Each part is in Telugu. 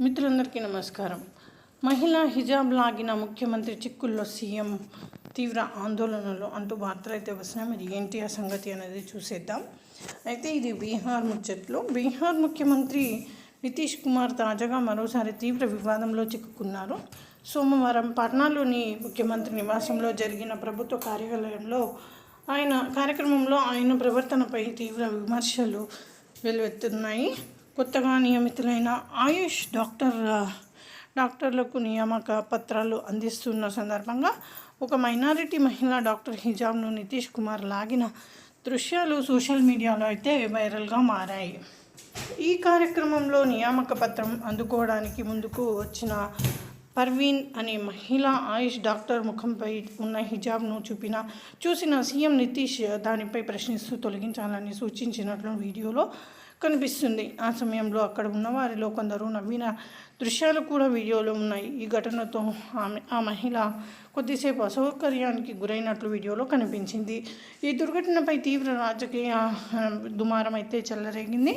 మిత్రులందరికీ నమస్కారం. మహిళా హిజాబ్ లాగిన ముఖ్యమంత్రి చిక్కుల్లో సీఎం తీవ్ర ఆందోళనలు అంటూ వార్తలు అయితే వస్తున్నాయి. మరి ఏంటి ఆ సంగతి అనేది చూసేద్దాం. అయితే ఇది బీహార్ ముచ్చట్లో. బీహార్ ముఖ్యమంత్రి నితీష్ కుమార్ తాజాగా మరోసారి తీవ్ర వివాదంలో చిక్కుకున్నారు. సోమవారం పట్నాలోని ముఖ్యమంత్రి నివాసంలో జరిగిన ప్రభుత్వ కార్యాలయంలో ఆయన కార్యక్రమంలో ఆయన ప్రవర్తనపై తీవ్ర విమర్శలు వెలువెత్తున్నాయి. కొత్తగా నియమితులైన ఆయుష్ డాక్టర్ డాక్టర్లకు నియామక పత్రాలు అందిస్తున్న సందర్భంగా ఒక మైనారిటీ మహిళ డాక్టర్ హిజాబ్ను నితీష్ కుమార్ లాగిన దృశ్యాలు సోషల్ మీడియాలో అయితే వైరల్గా మారాయి. ఈ కార్యక్రమంలో నియామక పత్రం అందుకోవడానికి ముందుకు వచ్చిన పర్వీన్ అనే మహిళ ఆయుష్ డాక్టర్ ముఖంపై ఉన్న హిజాబ్ను చూపిన చూసిన సీఎం నితీష్ దానిపై ప్రశ్నిస్తూ తొలగించాలని సూచించినట్లు వీడియోలో కనిపిస్తుంది. ఆ సమయంలో అక్కడ ఉన్న వారిలో కొందరు నవ్విన దృశ్యాలు కూడా వీడియోలో ఉన్నాయి. ఈ ఘటనతో ఆమె ఆ మహిళ కొద్దిసేపు అసౌకర్యానికి గురైనట్లు వీడియోలో కనిపించింది. ఈ దుర్ఘటనపై తీవ్ర రాజకీయ దుమారం అయితే చెల్లరేగింది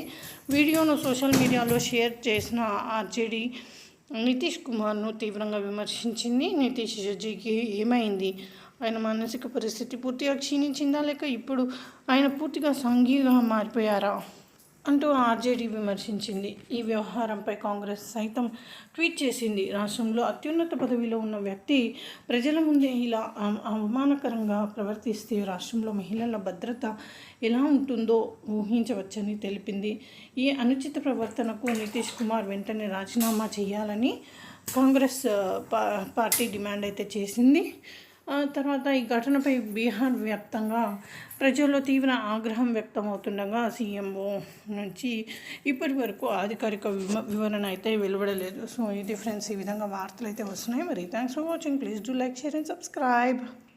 వీడియోను సోషల్ మీడియాలో షేర్ చేసిన ఆర్జేడీ నితీష్ కుమార్ను తీవ్రంగా విమర్శించింది. నితీష్ జడ్జికి ఏమైంది? ఆయన మానసిక పరిస్థితి పూర్తిగా క్షీణించిందా? లేక ఇప్పుడు ఆయన పూర్తిగా సంఘీగా మారిపోయారా? అంటూ ఆర్జేడీ విమర్శించింది. ఈ వ్యవహారంపై కాంగ్రెస్ సైతం ట్వీట్ చేసింది. రాష్ట్రంలో అత్యున్నత పదవిలో ఉన్న వ్యక్తి ప్రజల ముందే ఇలా అవమానకరంగా ప్రవర్తిస్తే రాష్ట్రంలో మహిళల భద్రత ఎలా ఉంటుందో ఊహించవచ్చని తెలిపింది. ఈ అనుచిత ప్రవర్తనకు నితీష్ కుమార్ వెంటనే రాజీనామా చేయాలని కాంగ్రెస్ పా- పార్టీ డిమాండ్ అయితే చేసింది. తర్వాత ఈ ఘటనపై బీహార్ వ్యాప్తంగా ప్రజల్లో తీవ్ర ఆగ్రహం వ్యక్తమవుతుండగా సీఎంఓ నుంచి ఇప్పటి వరకు అధికారిక విమ వివరణ అయితే వెలువడలేదు. సో ఇది ఫ్రెండ్స్ ఈ విధంగా వార్తలు అయితే వస్తున్నాయి. మరి thanks for watching. Please do like share and subscribe.